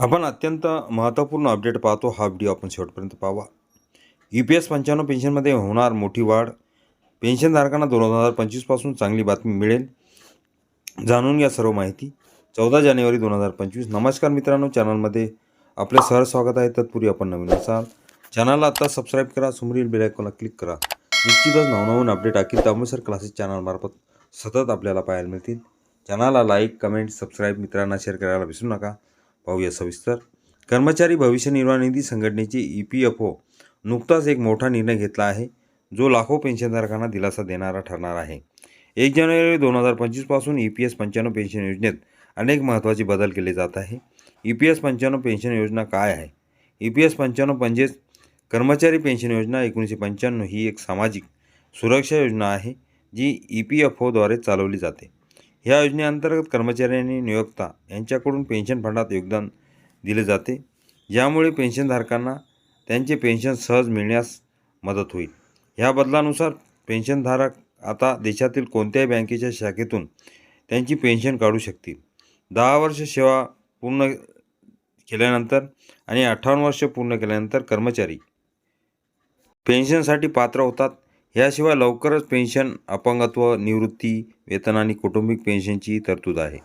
आपण अत्यंत महत्त्वपूर्ण अपडेट पाहतो. हा व्हिडिओ आपण शेवटपर्यंत पाहावा. यू पी एस पंच्याण्णव पेन्शनमध्ये होणार मोठी वाढ. पेन्शनधारकांना दोन हजार पंचवीसपासून चांगली बातमी मिळेल. जाणून घ्या सर्व माहिती. चौदा जानेवारी दोन हजार पंचवीस. नमस्कार मित्रांनो चॅनलमध्ये आपले सहर स्वागत आहे. तत्पूर्वी आपण नवीन असाल चॅनलला आत्ता सबस्क्राईब करा. समोरील बेलायकॉनला क्लिक करा. निश्चितच नवनवीन अपडेट अखिल दामोसर क्लासेस चॅनलमार्फत सतत आपल्याला पाहायला मिळतील. चॅनलला लाईक कमेंट सबस्क्राईब मित्रांना शेअर करायला विसरू नका. पाहूया सविस्तर. कर्मचारी भविष्य निर्वाह निधी संघटनेची ई पी एफ ओ नुकताच एक मोठा निर्णय घेतला आहे जो लाखो पेन्शनधारकांना दिलासा देणारा ठरणार आहे. एक जानेवारी दोन हजार पंचवीसपासून ई पी एस पंच्याण्णव पेन्शन योजनेत अनेक महत्त्वाचे बदल केले जात आहे. ई पी एस पंच्याण्णव पेन्शन योजना काय आहे? ई पी एस पंच्याण्णव म्हणजेच कर्मचारी पेन्शन योजना एकोणीसशे पंच्याण्णव ही एक सामाजिक सुरक्षा योजना आहे जी ई पी एफ ओद्वारे चालवली जाते. ह्या योजनेअंतर्गत कर्मचाऱ्यांनी नियोक्ता यांच्याकडून पेन्शन फंडात योगदान दिले जाते ज्यामुळे पेन्शनधारकांना त्यांचे पेन्शन सहज मिळण्यास मदत होईल. ह्या बदलानुसार पेन्शनधारक आता देशातील कोणत्याही बँकेच्या शाखेतून त्यांची पेन्शन काढू शकतील. दहा वर्ष सेवा पूर्ण केल्यानंतर आणि अठ्ठावन्न वर्ष पूर्ण केल्यानंतर कर्मचारी पेन्शनसाठी पात्र होतात. याशिवाय लवकरच पेन्शन अपंगत्व निवृत्ती वेतन आणि कौटुंबिक पेन्शनची तरतूद आहे.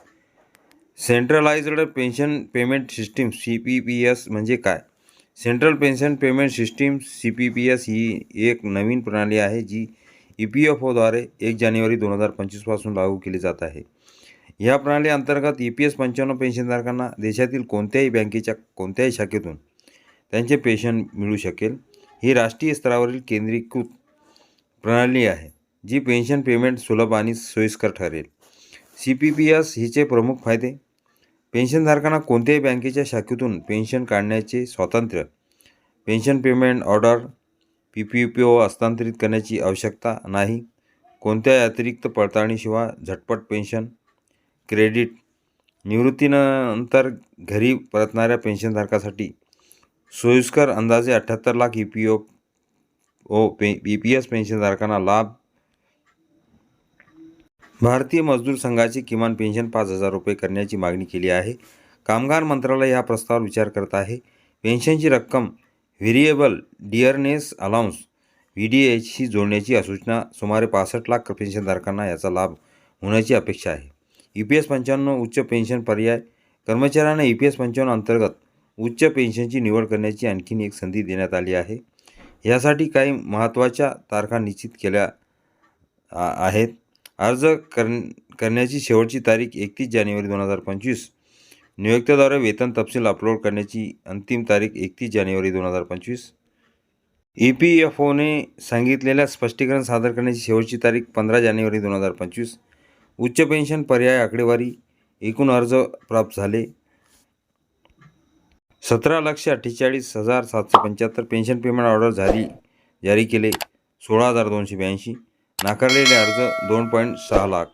Centralised pension payment system C P P S म्हणजे काय? Central pension payment system C P P S ही एक नवीन प्रणाली आहे जी ई पी एफ ओद्वारे एक जानेवारी दोन हजार पंचवीसपासून लागू केली जात आहे. या प्रणाली अंतर्गत ई पी एस पंच्याण्णव पेन्शनधारकांना देशातील कोणत्याही बँकेच्या कोणत्याही शाखेतून त्यांचे पेन्शन मिळू शकेल. ही राष्ट्रीय स्तरावरील केंद्रीकृत प्रणाली आहे जी पेन्शन पेमेंट सुलभ आणि सोयीस्कर ठरेल. सी पी पी एस हिचे प्रमुख फायदे? पेन्शनधारकांना कोणत्याही बँकेच्या शाखेतून पेन्शन काढण्याचे स्वातंत्र्य pension payment order P P P O हस्तांतरित करण्याची आवश्यकता नाही कोणत्याही अतिरिक्त पडताळणीशिवाय झटपट पेन्शन क्रेडिट निवृत्तीनंतर घरी परतणाऱ्या पेन्शनधारकासाठी सोयीस्कर अंदाजे अठ्ठ्याहत्तर lakh E P O O pay E P S पेन्शनधारकांना लाभ. भारतीय मजदूर संघाची किमान पेन्शन पाच हजार रुपये करण्याची मागणी केली आहे. कामगार मंत्रालय या प्रस्तावावर विचार करत आहे. पेन्शनची रक्कम variable dearness allowance V D एचशी जोडण्याची सूचना सुमारे पासष्ट लाख पेन्शनधारकांना याचा लाभ होण्याची अपेक्षा आहे. ई पी एस पंच्याण्णव उच्च पेन्शन पर्याय कर्मचाऱ्यांना ई पी एस पंच्याण्णव अंतर्गत उच्च पेन्शनची निवड करण्याची आणखीन एक संधी देण्यात आली आहे. यासाठी काही महत्त्वाच्या तारखा निश्चित केल्या आहेत. अर्ज कर करण्याची शेवटची तारीख एकतीस जानेवारी दोन हजार पंचवीस. नियोक्त्याद्वारे वेतन तपशील अपलोड करण्याची अंतिम तारीख एकतीस जानेवारी दोन हजार पंचवीस. ई पी एफ ओने सांगितलेल्या स्पष्टीकरण सादर करण्याची शेवटची तारीख पंधरा जानेवारी दोन हजार पंचवीस. उच्च पेन्शन पर्याय आकडेवारी एकूण अर्ज प्राप्त झाले. सतरा लक्ष अठ्ठेचाळीस हजार सातशे पंच्याहत्तर पेन्शन पेमेंट ऑर्डर जारी जारी केले. सोळा हजार दोनशे ब्याऐंशी. नाकारलेले अर्ज दोन पॉईंट सहा लाख.